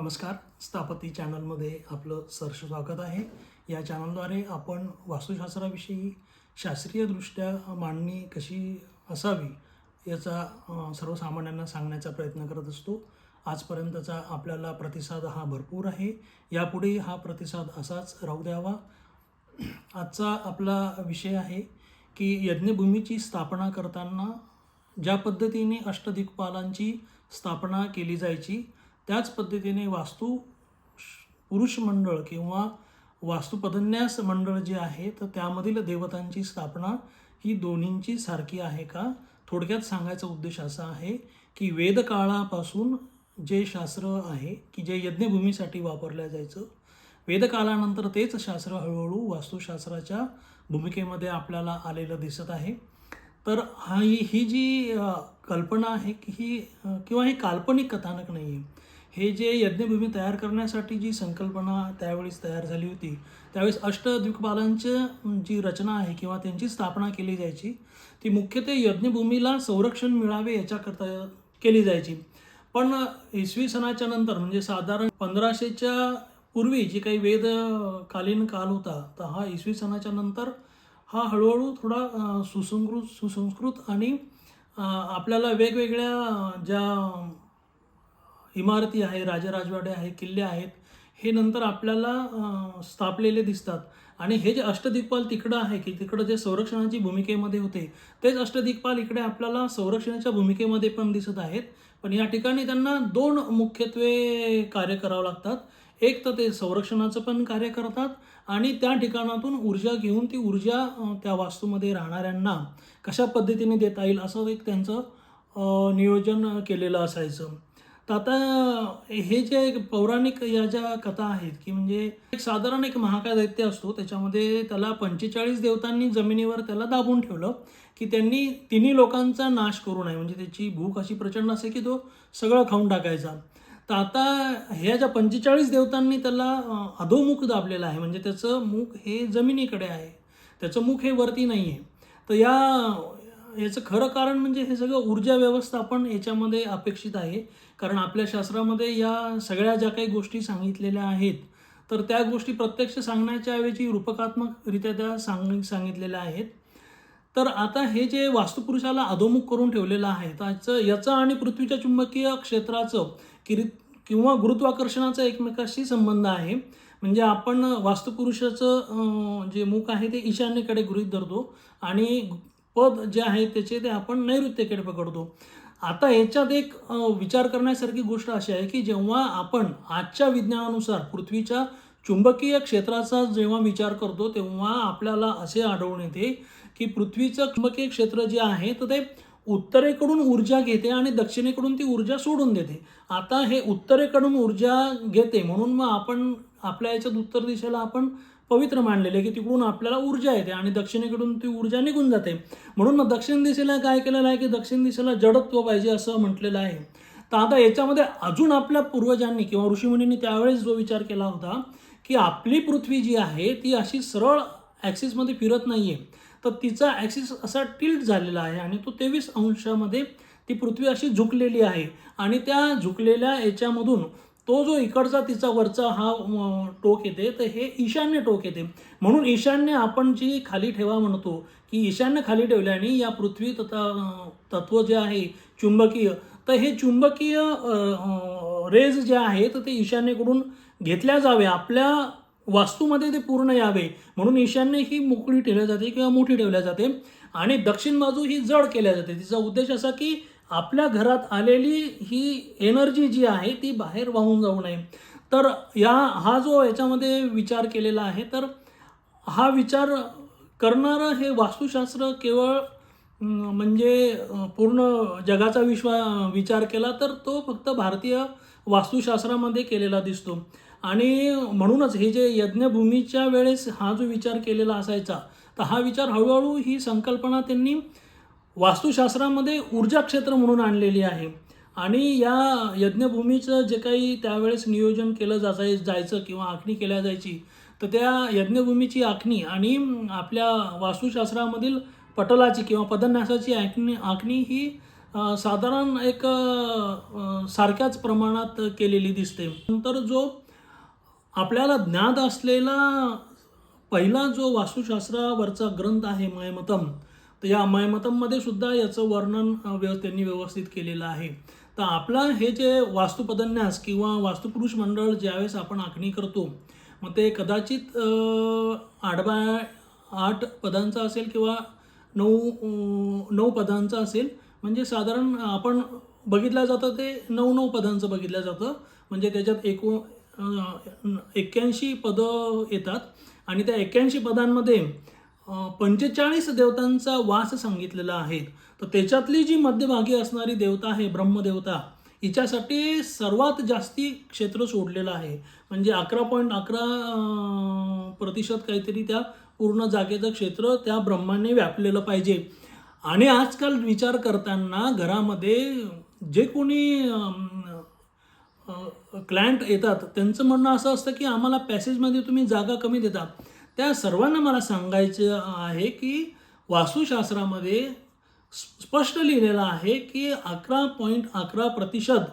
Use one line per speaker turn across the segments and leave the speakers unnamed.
नमस्कार. स्थापती चॅनलमध्ये आपलं सहर्ष स्वागत आहे. या चॅनलद्वारे आपण वास्तुशास्त्राविषयी शास्त्रीयदृष्ट्या मांडणी कशी असावी याचा सर्वसामान्यांना सांगण्याचा प्रयत्न करत असतो. आजपर्यंतचा आपल्याला प्रतिसाद हा भरपूर आहे. यापुढे हा प्रतिसाद असाच राहू द्यावा. आजचा आपला विषय आहे की यज्ञभूमीची स्थापना करताना ज्या पद्धतीने अष्टदिक्पालांची स्थापना केली जायची त्याच पद्धतीने वास्तू पुरुष मंडळ किंवा वास्तुपदन्यास मंडळ जे आहे तर त्यामधील देवतांची स्थापना ही दोन्हींची सारखी आहे का? थोडक्यात सांगायचा उद्देश असा आहे की वेदकाळापासून जे शास्त्र आहे की जे यज्ञभूमीसाठी वापरलं जायचं वेदकालानंतर तेच शास्त्र हळूहळू वास्तुशास्त्राच्या भूमिकेमध्ये आपल्याला आलेलं दिसत आहे. तर हा ही ही जी कल्पना आहे की ही किंवा ही काल्पनिक कथानक नाही आहे हे जे यज्ञभूमी तयार करण्यासाठी जी संकल्पना त्यावेळेस तयार झाली होती त्यावेळेस अष्टदिक्पालांची जी रचना आहे किंवा त्यांची स्थापना केली जायची ती मुख्यत्वे यज्ञभूमीला संरक्षण मिळावे याच्याकरता केली जायची. पण इसवी सणाच्या नंतर म्हणजे साधारण पंधराशेच्या पूर्वी जी काही वेदकालीन काल होता तर हा इसवी सणाच्या नंतर हा हळूहळू थोडा सुसंकृत सुसंस्कृत आणि आपल्याला वेगवेगळ्या ज्या इमारती आहे राजराजवाडे आहे किल्ले आहेत हे नंतर आपल्याला स्थापलेले दिसतात. आणि हे जे अष्टदिग्पाल तिकडं आहे की तिकडं जे संरक्षणाची भूमिकेमध्ये होते तेच अष्टदिग्पाल इकडे आपल्याला संरक्षणाच्या भूमिकेमध्ये पण दिसत आहेत. पण या ठिकाणी त्यांना दोन मुख्यत्वे कार्य करावं लागतात. एक तर ते संरक्षणाचं पण कार्य करतात आणि त्या ठिकाणातून ऊर्जा घेऊन ती ऊर्जा त्या वास्तूमध्ये राहणाऱ्यांना कशा पद्धतीने देता येईल असं एक त्यांचं नियोजन केलेलं असायचं. तर आता हे जे पौराणिक या ज्या कथा आहेत की म्हणजे एक साधारण एक महाकाय दैत्य असतो त्याच्यामध्ये त्याला पंचेचाळीस देवतांनी जमिनीवर त्याला दाबून ठेवलं की त्यांनी तिन्ही लोकांचा नाश करू नये. म्हणजे त्याची भूक अशी प्रचंड असे की तो सगळं खाऊन टाकायचा. तर आता ह्या ज्या पंचेचाळीस देवतांनी त्याला अधोमुख दाबलेलं आहे म्हणजे त्याचं मुख हे जमिनीकडे आहे त्याचं मुख हे वरती नाही आहे तर या याचं खरं कारण म्हणजे हे सगळं ऊर्जा व्यवस्थापन याच्यामध्ये अपेक्षित आहे कारण आपल्या शास्त्रामध्ये या सगळ्या ज्या काही गोष्टी सांगितलेल्या आहेत तर त्या गोष्टी प्रत्यक्ष सांगण्याच्या ऐवजी रूपकात्मकरित्या त्या सांग सांगितलेल्या आहेत. तर आता हे जे वास्तुपुरुषाला अधोमुख करून ठेवलेलं आहे त्याचं याचं आणि पृथ्वीच्या चुंबकीय क्षेत्राचं किरी किंवा गुरुत्वाकर्षणाचा एकमेकाशी संबंध आहे. म्हणजे आपण वास्तुपुरुषाचं जे मुख आहे ते ईशान्येकडे गृहीत धरतो आणि पद जे आहे त्याचे ते आपण नैऋत्येकडे पकडतो. आता याच्यात एक विचार करण्यासारखी गोष्ट अशी आहे की जेव्हा आपण आजच्या विज्ञानानुसार पृथ्वीच्या चुंबकीय क्षेत्राचा जेव्हा विचार करतो तेव्हा आपल्याला असे आढळून येते की पृथ्वीचं चुंबकीय क्षेत्र जे आहे तर ते उत्तरेकडून ऊर्जा घेते आणि दक्षिणेकडून ती ऊर्जा सोडून देते. आता हे उत्तरेकडून ऊर्जा घेते म्हणून मग आपण आपल्या याच्यात उत्तर दिशेला आपण पवित्र मानलेले आहे की तिकडून आपल्याला ऊर्जा येते आणि दक्षिणेकडून ती ऊर्जा निघून जाते. म्हणून मग दक्षिण दिशेला काय केलेलं आहे की दक्षिण दिशेला जडत्व पाहिजे असं म्हटलेलं आहे. तर आता याच्यामध्ये अजून आपल्या पूर्वजांनी किंवा ऋषीमुनींनी त्यावेळेस जो विचार केला होता की आपली पृथ्वी जी आहे ती अशी सरळ ॲक्सिसमध्ये फिरत नाही आहे तर तिचा ॲक्सिस असा टिल्ट झालेला आहे आणि तो तेवीस अंशामध्ये ती पृथ्वी अशी झुकलेली आहे. आणि त्या झुकलेल्या याच्यामधून तो जो इकडचा तिचा वरचा हा टोक येते तर हे ईशान्य टोक येते. म्हणून ईशान्य आपण जी खाली ठेवा म्हणतो की ईशान्य खाली ठेवल्याने या पृथ्वी तथा तत्व जे आहे चुंबकीय तर हे चुंबकीय रेज जे आहे तर ते ईशान्येकडून घेतल्या जावे. आपल्या वास्तूमध्ये ते पूर्ण यावे. म्हणून ईशान्य ही मोकळी ठेवल्या जाते किंवा मोठी ठेवल्या जाते. आणि दक्षिण बाजू ही जड केल्या जाते. तिचा उद्देश असा की आपल्या घरात आलेली ही एनर्जी जी आहे ती बाहेर वाहून जाऊ नये. तर या हा जो याच्यामध्ये विचार केलेला आहे तर हा विचार करणारं हे वास्तुशास्त्र केवळ म्हणजे पूर्ण जगाचा विश्वा विचार केला तर तो फक्त भारतीय वास्तुशास्त्रामध्ये केलेला दिसतो. आणि म्हणूनच हे जे यज्ञभूमीच्या वेळेस हा जो विचार केलेला असायचा तर हा विचार हळूहळू ही संकल्पना त्यांनी वास्तुशास्त्रामध्ये ऊर्जा क्षेत्र म्हणून आणलेली आहे. आणि या यज्ञभूमीचं जे काही त्यावेळेस नियोजन केलं जाय जायचं किंवा आखणी केल्या जायची तर त्या यज्ञभूमीची आखणी आणि आपल्या वास्तुशास्त्रामधील पटलाची किंवा पदन्यासाची आखणी आखणी ही साधारण एक सारख्याच प्रमाणात केलेली दिसते. नंतर जो आपल्याला ज्ञात असलेला पहिला जो वास्तुशास्त्रावरचा ग्रंथ आहे मयमतम तर या मयमतममध्ये सुद्धा याचं वर्णन व्यव त्यांनी व्यवस्थित केलेलं आहे. तर आपला हे जे वास्तुपदन्यास किंवा वास्तुपुरुष मंडळ ज्यावेळेस आपण आखणी करतो मग ते कदाचित आठ बाय आठ पदांचा असेल किंवा नऊ नऊ पदांचा असेल. म्हणजे साधारण आपण बघितलं जातं ते नऊ नऊ पदांचं बघितलं जातं. म्हणजे त्याच्यात एकू एक्क्याऐंशी पदं येतात. आणि त्या एक्क्याऐंशी पदांमध्ये पंचेचाळीस देवतांचा वास सांगितलेला आहे. तर त्याच्यातली जी मध्यभागी असणारी देवता आहे ब्रह्मदेवता हिच्यासाठी सर्वात जास्ती क्षेत्र सोडलेलं आहे. म्हणजे अकरा पॉईंट अकरा प्रतिशत काहीतरी त्या पूर्ण जागेचं क्षेत्र त्या ब्रह्माने व्यापलेलं पाहिजे. आणि आजकाल विचार करताना घरामध्ये जे कोणी क्लायंट येतात त्यांचं म्हणणं असं असतं की आम्हाला पॅसेजमध्ये तुम्ही जागा कमी देता. त्या सर्वांना मला सांगायचं आहे की वास्तुशास्त्रामध्ये स्पष्ट लिहिलेलं आहे की अकरा पॉईंट अकरा प्रतिशत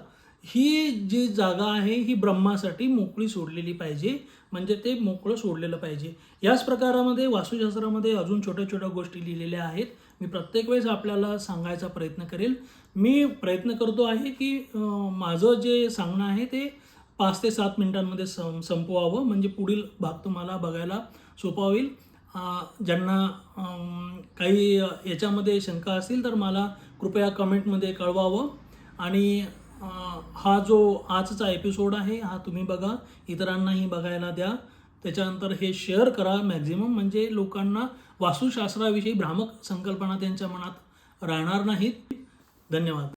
ही जी जागा आहे ही ब्रह्मासाठी मोकळी सोडलेली पाहिजे. म्हणजे ते मोकळं सोडलेलं पाहिजे. याच प्रकारामध्ये वास्तुशास्त्रामध्ये अजून छोट्या छोट्या गोष्टी लिहिलेल्या आहेत. मी प्रत्येक वेळेस आपल्याला सांगायचा प्रयत्न करेल. मी प्रयत्न करतो आहे की माझं जे सांगणं आहे ते पाच ते सात मिनिटांमध्ये सं संपवावं. म्हणजे पुढील भाग तुम्हाला बघायला सोपा होईल ज्यांना काही याच्यामध्ये शंका असतील तर मला कृपया कमेंटमध्ये कळवावं. आणि हा जो आजचा एपिसोड आहे हा तुम्ही बघा. इतरांनाही बघायला द्या. त्याच्यानंतर हे शेअर करा मॅक्झिमम म्हणजे लोकांना वास्तुशास्त्राविषयी भ्रामक संकल्पना त्यांच्या मनात राहणार नाहीत. धन्यवाद.